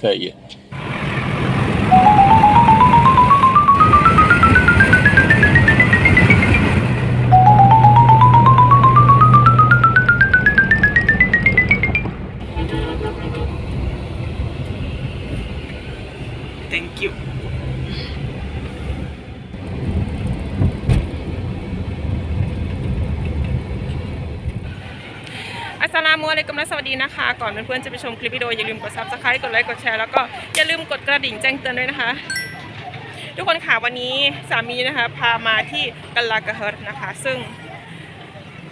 सही है। มุอะลัยกุมและสวัสดีนะคะ ก่อนเพื่อนๆจะไปชมคลิปวิดีโออย่าลืมกด subscribe กดไลค์กดแชร์แล้วก็อย่าลืมกดกระดิ่งแจ้งเตือนด้วยนะคะ ทุกคนค่ะวันนี้สามีนะคะ พามาที่กัลลากะเฮิร์ตนะคะ ซึ่ง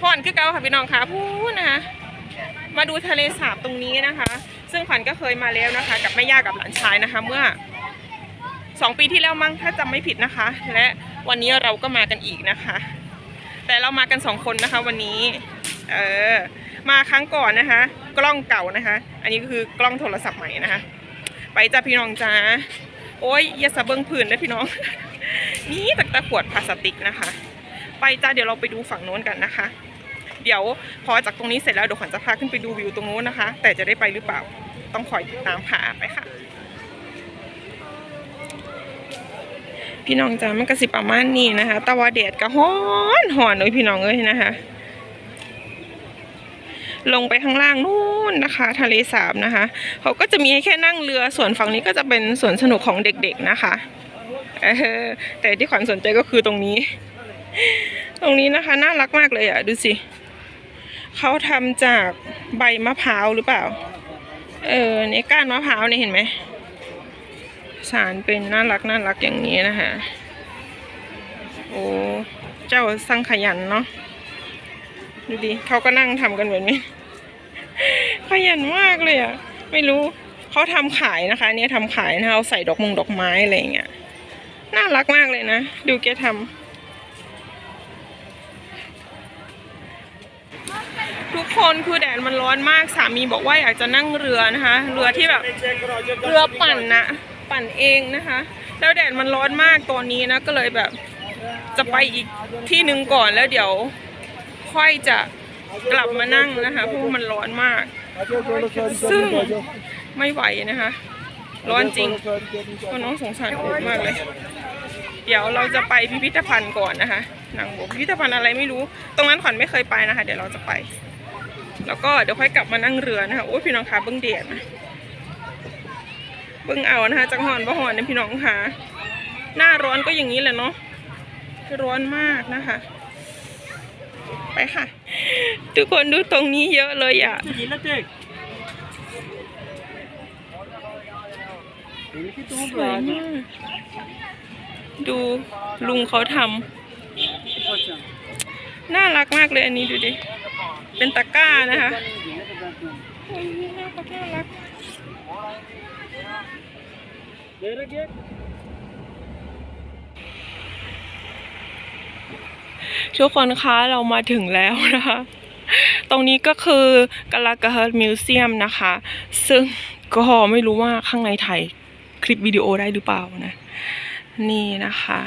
พ่อนคือเก่าค่ะพี่น้องค่ะพูนะคะมาดูทะเลสาบตรงนี้นะคะ ซึ่งขวัญก็เคยมาแล้วนะคะ กับแม่ย่ากับหลานชายนะคะ เมื่อสองปีที่แล้วมั้งถ้าจำไม่ผิดนะคะ และวันนี้เราก็มากันอีกนะคะ แต่เรามากันสองคนนะคะ วันนี้ เออ มาครั้งก่อนนะคะ กล้องเก่านะคะ อันนี้ก็คือกล้องโทรศัพท์ใหม่นะคะ ไปจ้าพี่น้องจ้าโอ้ยอย่าสะเบิงผื่นนะพี่น้อง นี่ตะตะขวดพลาสติกนะคะ ไปจ้าเดี๋ยวเราไปดูฝั่งโน้นกันนะคะ เดี๋ยวพอจากตรงนี้เสร็จแล้วเดี๋ยวขวัญจะพาขึ้นไปดูวิวตรงโน้นนะคะ แต่จะได้ไปหรือเปล่าต้องคอยติดตามค่ะไปค่ะ พี่น้องจ้ามันก็สิประมาณนี้นะคะ ตะวันแดดก็ฮ้อนหอนเลยพี่น้องเอ้ยนะคะ ลงไปข้างล่างนู่นนะคะ ทะเลสาบนะคะ เขาก็จะมีให้แค่นั่งเรือส่วนฝั่งนี้ก็จะเป็นสวนสนุกของเด็กๆนะคะแต่ที่ขวัญสนใจก็คือตรงนี้ ตรงนี้นะคะน่ารักมากเลยอะดูสิเขาทำจากใบมะพร้าวหรือเปล่า เออในก้านมะพร้าวเนี่ยเห็นไหมสารเป็นน่ารักน่ารักอย่างนี้นะคะโอ้เจ้าสังขยันเนาะดูดิเขาก็นั่งทำกันแบบนี้ ขยันมากเลยอะไม่รู้เขาทำขายนะคะเนี่ยทำขายนะเอาใส่ดอกมงดอกไม้อะไรอย่างเงี้ยน่ารักมากเลยนะ ดูแกทำทุกคนคือแดดมันร้อนมากสามีบอกว่าอยากจะนั่งเรือนะคะ เรือที่แบบเรือปั่นนะปั่นเองนะคะ แล้วแดดมันร้อนมากตอนนี้นะก็เลยแบบจะไปอีกที่หนึ่งก่อนแล้วเดี๋ยว ค่อยจะกลับมานั่งนะคะเพราะมันร้อนมาก ซึ่งไม่ไหวนะคะ ร้อนจริงก็น้องสงสารโอ๊มากเลย เดี๋ยวเราจะไปพิพิธภัณฑ์ก่อนนะคะนางบอกพิพิธภัณฑ์อะไรไม่รู้ ตรงนั้นขวัญไม่เคยไปนะคะ เดี๋ยวเราจะไป แล้วก็เดี๋ยวค่อยกลับมานั่งเรือนะคะโอ้พี่น้องคะเบิ้งเดียดนะเบิ้งเอานะคะจังหอนบ่หอนนี่ยพี่น้องคะหน้าร้อนก็อย่างนี้แหละเนาะร้อนมากนะคะ ไปค่ะ ทุกคนดูตรงนี้เยอะเลยอะ สวยมากดูลุงเขาทำน่ารักมากเลยอันนี้ดูดิ เป็นตะกร้านะคะน่ารักน่ารัก ทุกคนคะเรามาถึงแล้วนะคะ ตรงนี้ก็คือกาลากาเฮิร์มิวเซียมนะคะ ซึ่งก็ไม่รู้ว่าข้างในถ่ายคลิปวิดีโอได้หรือเปล่านะ นี่นะคะ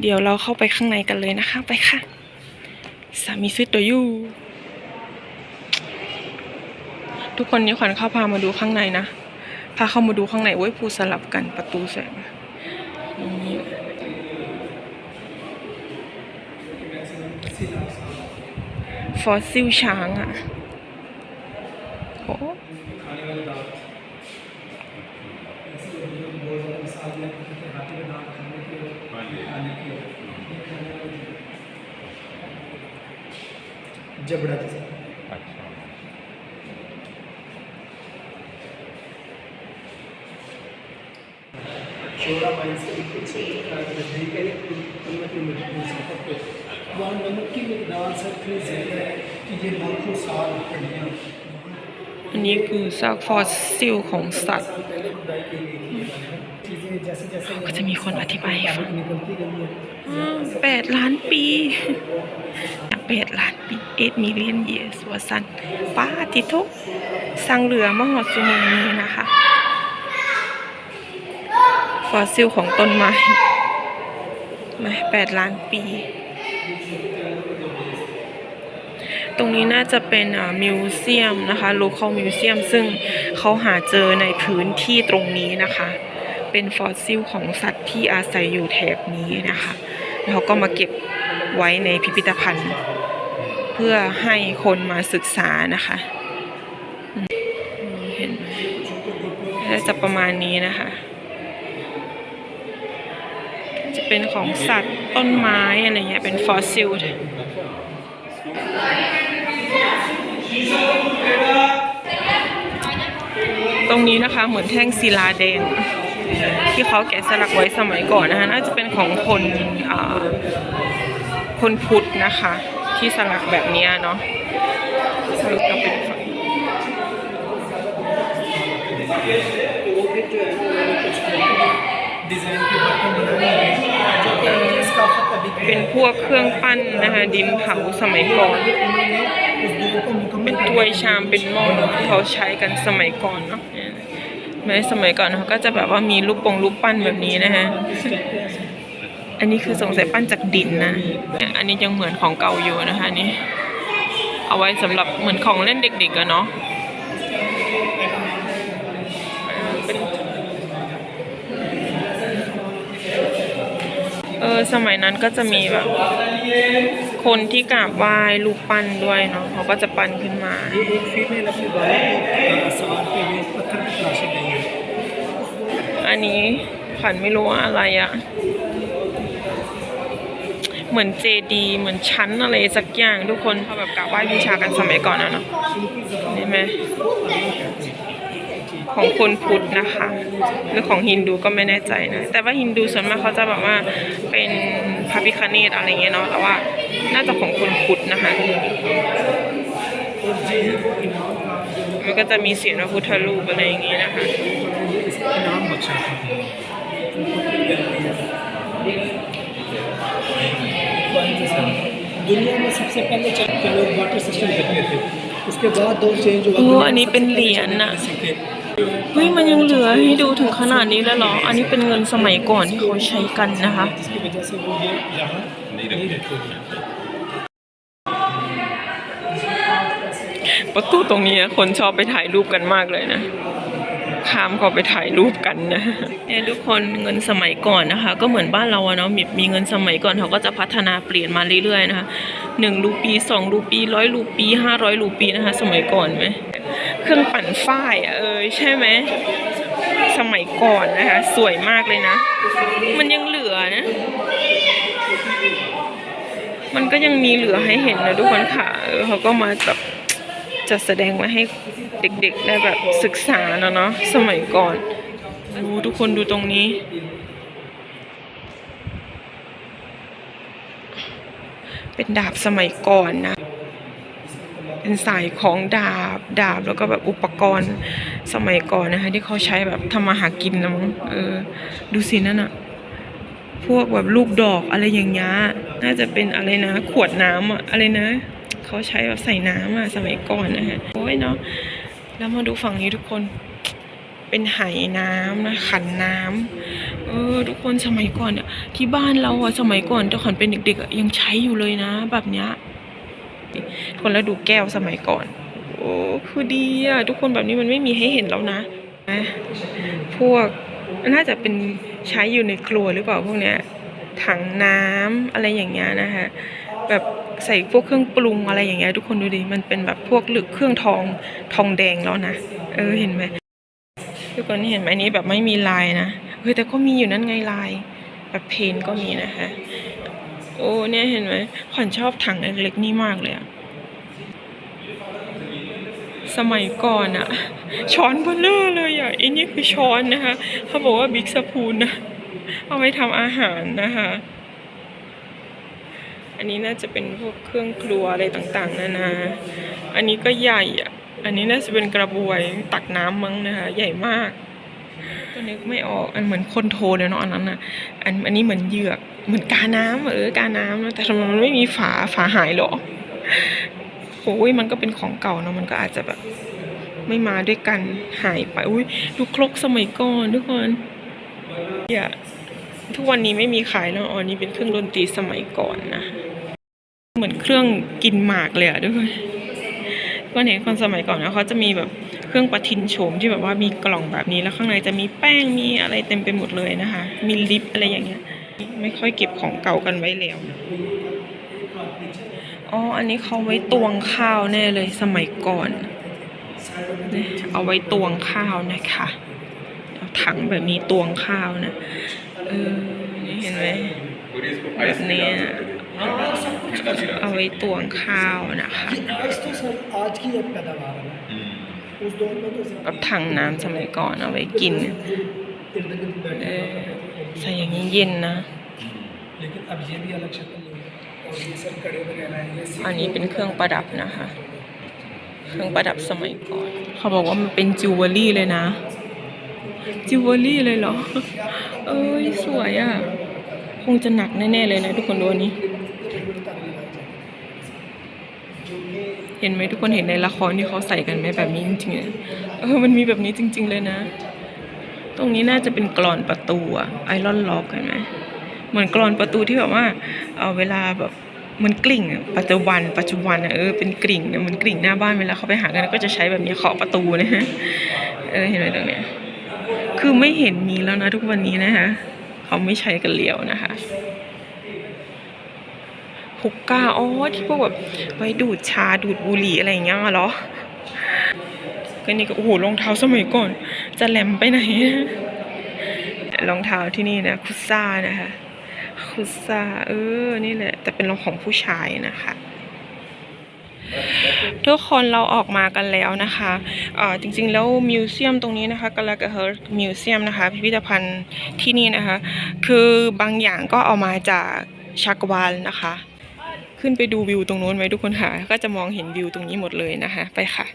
เดี๋ยวเราเข้าไปข้างในกันเลยนะคะ ไปค่ะ สามีซื้อตัวยูทุกคนนี้ขวัญเข้าพามาดูข้างในนะพาเข้ามาดูข้างในโอ้ยพูสลับกันประตูแสง ฟอสซิลช้างอ่ะโอ้ जबड़ा जैसा चौड़ा माइंस के पीछे नजदीक है नमक की मसafत पे वहाँ नमक की मकदार सर इतनी ज़्यादा है कि ये लाखों साल हड्डियाँ อันนี้คือซากฟอสซิลของสัตว์ साल पहले खुदाई की गई थी चीज़ें जैसे जैसे ก็จะมีคนอธิบายให้ฟัง निकलती गई है แปดล้านปีแปดล้านปีเอ็ดมิเลียนเยสวสันป้าติทุกสร้างเรือมหอดสุโมงนี้นะคะ ฟอสซิลของต้นไม้มาแปดล้านปี ตรงนี้น่าจะเป็นมิวเซียมนะคะ local museum ซึ่งเขาหาเจอในพื้นที่ตรงนี้นะคะ เป็นฟอสซิลของสัตว์ที่อาศัยอยู่แถบนี้นะคะแล้วเขาก็มาเก็บไว้ในพิพิธภัณฑ์ เพื่อให้คนมาศึกษานะคะเห็นไหมก็จะประมาณนี้นะคะ จะเป็นของสัตว์ต้นไม้อะไรเงี้ยเป็นฟอสซิล ตรงนี้นะคะเหมือนแท่งศิลาแดง ที่เขาแกะสลักไว้สมัยก่อนนะคะน่าจะเป็นของคนคนพุทธนะคะ ที่สลักแบบนี้เนาะสลักก็เป็นไซ เป็นพวกเครื่องปั้นนะคะดินเผาสมัยก่อน เป็นถ้วยชามเป็นหม้อที่เขาใช้กันสมัยก่อนเนาะแม้สมัยก่อนเขาก็จะแบบว่ามีรูปปงรูปปั้นแบบนี้นะคะอันนี้คือสงสัยปั้นจากดินนะ อันนี้ยังเหมือนของเก่าอยู่นะคะนี่ เอาไว้สำหรับเหมือนของเล่นเด็กๆกันเนาะ เป็น เออสมัยนั้นก็จะมีแบบ คนที่กราบไหว้รูปปั้นด้วยเนาะเขาก็จะปั้นขึ้นมา อันนี้ขันไม่รู้ว่าอะไรอะเหมือนเจดีเหมือนชั้นอะไรสักอย่างทุกคนเขาแบบกราบไหว้บูชากันสมัยก่อนนะเนาะเห็นไหม ของคนพุทธนะคะ หรือของฮินดูก็ไม่แน่ใจนะ แต่ว่าฮินดูส่วนมากเขาจะแบบว่าเป็นพระพิคเนตอะไรเงี้ยเนาะแต่ว่าน่าจะของคนพุทธนะคะ มันก็จะมีเสียงพระพุทธรูปอะไรอย่างงี้นะคะ इनाम बख्शा था दुनिया में सबसे पहले चल के लोग वाटर सिस्टम करते थे उसके बाद दो चेंज हुआ โอ้ दुनिया อัน में นี้เป็น सबसे เห पहले รียญ चलने น่ะ वाले सिक्के เฮ้ยมันยังเหลือให้ดูถึงขนาดนี้แล้วเหรอ อันนี้เป็นเงินสมัยก่อนที่เขาใช้กันนะคะ ประตูตรงนี้คนชอบไปถ่ายรูปกันมากเลยนะข้ามก็ไปถ่ายรูปกันนะเนี่ยทุกคนเงินสมัยก่อนนะคะ ก็เหมือนบ้านเราเนาะมีมีเงินสมัยก่อนเขาก็จะพัฒนาเปลี่ยนมาเรื่อยๆนะคะหนึ่งรูปีสองรูปีร้อยรูปีห้าร้อยรูปีนะคะ สมัยก่อนไหม เครื่องปั่นฝ้ายอะเออใช่ไหมสมัยก่อนนะคะ สวยมากเลยนะ มันยังเหลือนะ มันก็ยังมีเหลือให้เห็นนะทุกคนค่ะเออเขาก็มาแบบจัดแสดงมาให้เด็กๆได้แบบศึกษาเนอะเนาะสมัยก่อนดูทุกคนดูตรงนี้ เป็นดาบสมัยก่อนนะ เป็นสายของดาบดาบแล้วก็แบบอุปกรณ์สมัยก่อนนะคะ ที่เขาใช้แบบทำมาหากินนะมั้งเออ ดูสินั่นอะพวกแบบลูกดอกอะไรอย่างเงี้ยน่าจะเป็นอะไรนะ ขวดน้ำอะอะไรนะเขาใช้แบบใส่น้ำอะสมัยก่อนนะฮะโอ้ยเนาะแล้วมาดูฝั่งนี้ทุกคนเป็นไหน้ำนะขันน้ำเออ ทุกคนสมัยก่อนอะที่บ้านเราอะสมัยก่อนตอนขวัญเป็นเด็กๆยังใช้อยู่เลยนะ แบบเนี้ย ทุกคนแล้วดูแก้วสมัยก่อน โอ้คือดีอะทุกคนแบบนี้มันไม่มีให้เห็นแล้วนะนะพวกน่าจะเป็นใช้อยู่ในครัวหรือเปล่าพวกเนี้ยถังน้ำอะไรอย่างเงี้ยนะคะแบบใส่พวกเครื่องปรุงอะไรอย่างเงี้ยทุกคนดูดิมันเป็นแบบพวกหลึกเครื่องทองทองแดงแล้วนะเออเห็นไหมทุกคนเห็นไหมนนี้แบบไม่มีลายนะเฮ้ยแต่ก็มีอยู่นั่นไงลายแบบเพนก็มีนะคะ โอ้เนี่ยเห็นไหมขวัญชอบถังเล็กๆนี่มากเลยอะสมัยก่อนอะช้อนเบลเลอร์เลยอะไอ้นี่คือช้อนนะคะ เขาบอกว่าบิ๊กสพูนนะเอาไว้ทำอาหารนะคะ อันนี้น่าจะเป็นพวกเครื่องครัวอะไรต่างๆนานาอันนี้ก็ใหญ่อะอันนี้น่าจะเป็นกระบวยตักน้ำมั้งนะคะ ใหญ่มากก็นึกไม่ออกอันเหมือนคนโทเลยเนาะอันนั้นน่ะอันอันนี้เหมือนเหยือก เหมือนกาน้ำเออกาน้ำนะแต่ทำไมมันไม่มีฝาฝาหายหรอโอ้ยมันก็เป็นของเก่าเนาะมันก็อาจจะแบบไม่มาด้วยกันหายไปอุ้ยดูครกสมัยก่อนทุกคนอย่าทุกวันนี้ไม่มีขายแล้วอ๋อนี่เป็นเครื่องดนตรีสมัยก่อนนะเหมือนเครื่องกินหมากเลยอะด้วยก็เห็นคนสมัยก่อนนะเขาจะมีแบบเครื่องประทินโฉมที่แบบว่ามีกล่องแบบนี้แล้วข้างในจะมีแป้งมีอะไรเต็มไปหมดเลยนะคะ มีลิปอะไรอย่างเงี้ย ไม่ค่อยเก็บของเก่ากันไว้แล้วอ๋อ อันนี้เขาไว้ตวงข้าวแน่เลยสมัยก่อน เอาไว้ตวงข้าวนะคะถังแบบนี้ตวงข้าวนะ เออ นี่เห็นไหมแบบนี้เอาไว้ตวงข้าวนะคะกับถังน้ำสมัยก่อนเอาไว้กิน เออ ใส่อย่างนี้เย็นนะ อันนี้เป็นเครื่องประดับนะคะ เครื่องประดับสมัยก่อน เขาบอกว่ามันเป็นจิวเวลรี่เลยนะ จิวเวลรี่เลยเหรอ เอ้ยสวยอะ คงจะหนักแน่ๆเลยนะทุกคนดูอันนี้ เห็นไหมทุกคนเห็นในละครที่เขาใส่กันไหมแบบนี้จริงๆเออมันมีแบบนี้จริง ๆ เลยนะ ตรงนี้น่าจะเป็นกรอนประตูอะไอรอนล็อกเห็นไหมเหมือนกรอนประตูที่แบบว่าเอาเวลาแบบมันกลิ่งปัจจุบัน ปัจจุบันอะเออเป็นกลิ่งอะเหมันกลิ่งหน้าบ้านเวลาเขาไปหากันก็จะใช้แบบนี้เคาะประตูนะฮะเออเห็นไหมตรงเนี้ยคือไม่เห็นมีแล้วนะทุกวันนี้นะคะเขาไม่ใช้กันแล้วนะคะฮุกก้าอ๋อที่พวกแบบไว้ดูดชาดูดบุหรี่อะไรอย่างเงี้ยเหรอก็นี่ก็โอ้โหรองเท้าสมัยก่อน จะแหลมไปไหน รองเท้าที่นี่นะคุซ่านะคะคุซ่าเออ นี่แหละ แต่เป็นรองของผู้ชายนะคะทุกคนเราออกมากันแล้วนะคะเออจริงๆ แล้วมิวเซียมตรงนี้นะคะกาลากาเฮิร์มิวเซียมนะคะ พิพิธภัณฑ์ที่นี่นะคะ คือบางอย่างก็เอามาจากชักวาลนะคะ ขึ้นไปดูวิวตรงนู้นไหมทุกคนค่ะ ก็จะมองเห็นวิวตรงนี้หมดเลยนะคะ ไปค่ะ